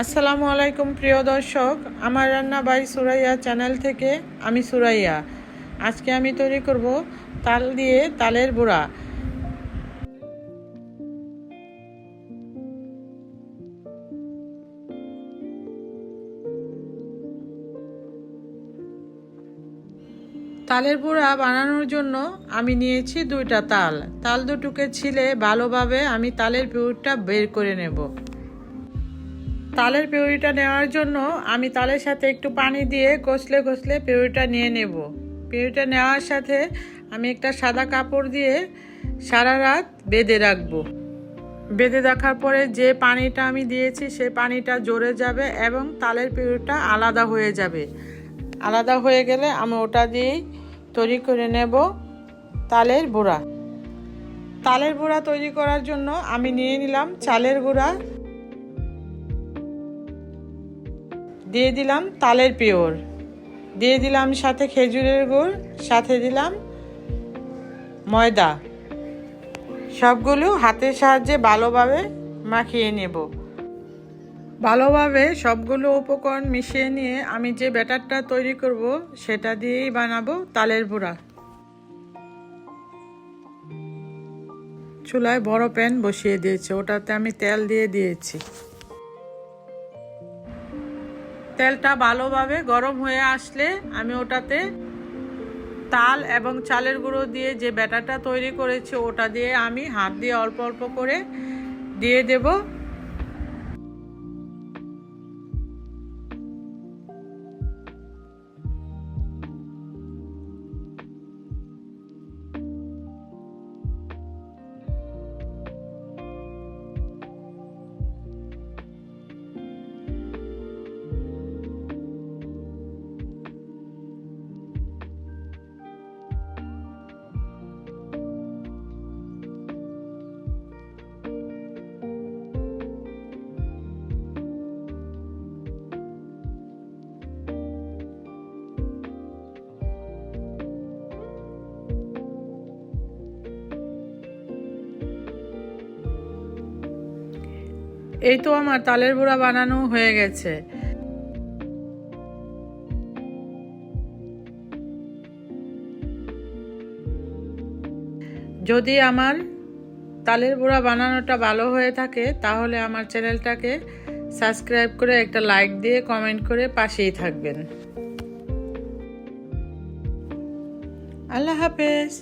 আসসালামু আলাইকুম, প্রিয় দর্শক। আমার রান্না বাই সুরাইয়া চ্যানেল থেকে আমি সুরাইয়া। আজকে আমি তৈরি করব তাল দিয়ে তালের বুড়া। তালের বুড়া বানানোর জন্য আমি নিয়েছি দুইটা তাল। তাল দুটোকে ছিলে ভালোভাবে আমি তালের পিউরটা বের করে নেব। তালের পিউরিটা নেওয়ার জন্য আমি তালের সাথে একটু পানি দিয়ে কষলে কষলে পিউরিটা নিয়ে নেব। পিউরিটা নেওয়ার সাথে আমি একটা সাদা কাপড় দিয়ে সারা রাত বেঁধে রাখব। বেঁধে রাখার পরে যে পানিটা আমি দিয়েছি সেই পানিটা জড়ে যাবে এবং তালের পিউরিটা আলাদা হয়ে যাবে। আলাদা হয়ে গেলে আমি ওটা দিয়েই তৈরি করে নেব তালের গুঁড়া। তালের গুঁড়া তৈরি করার জন্য আমি নিয়ে নিলাম চালের গুঁড়া। দিয়ে দিলাম তালের পিওর। দিয়ে দিলাম সাথে খেজুরের গুড়, সাথে দিলাম ময়দা। সবগুলো হাতের সাহায্যে ভালোভাবে মাখিয়ে নেব। ভালোভাবে সবগুলো উপকরণ মিশিয়ে নিয়ে আমি যে ব্যাটারটা তৈরি করব, সেটা দিয়েই বানাবো তালের বুড়া। চুলায় বড় প্যান বসিয়ে দিয়েছি, ওটাতে আমি তেল দিয়ে দিয়েছি। তেলটা ভালোভাবে গরম হয়ে আসলে আমি ওটাতে তাল এবং চালের গুঁড়ো দিয়ে যে ব্যাটারটা তৈরি করেছি, ওটা দিয়ে আমি হাত দিয়ে অল্প অল্প করে দিয়ে দেব। এই তো আমার তালের বুড়া বানানো হয়ে গেছে। যদি আমার তালের বুড়া বানানোটা ভালো হয়ে থাকে, তাহলে আমার চ্যানেলটাকে সাবস্ক্রাইব করে একটা লাইক দিয়ে কমেন্ট করে পাশেই থাকবেন। আল্লাহ হাফেজ।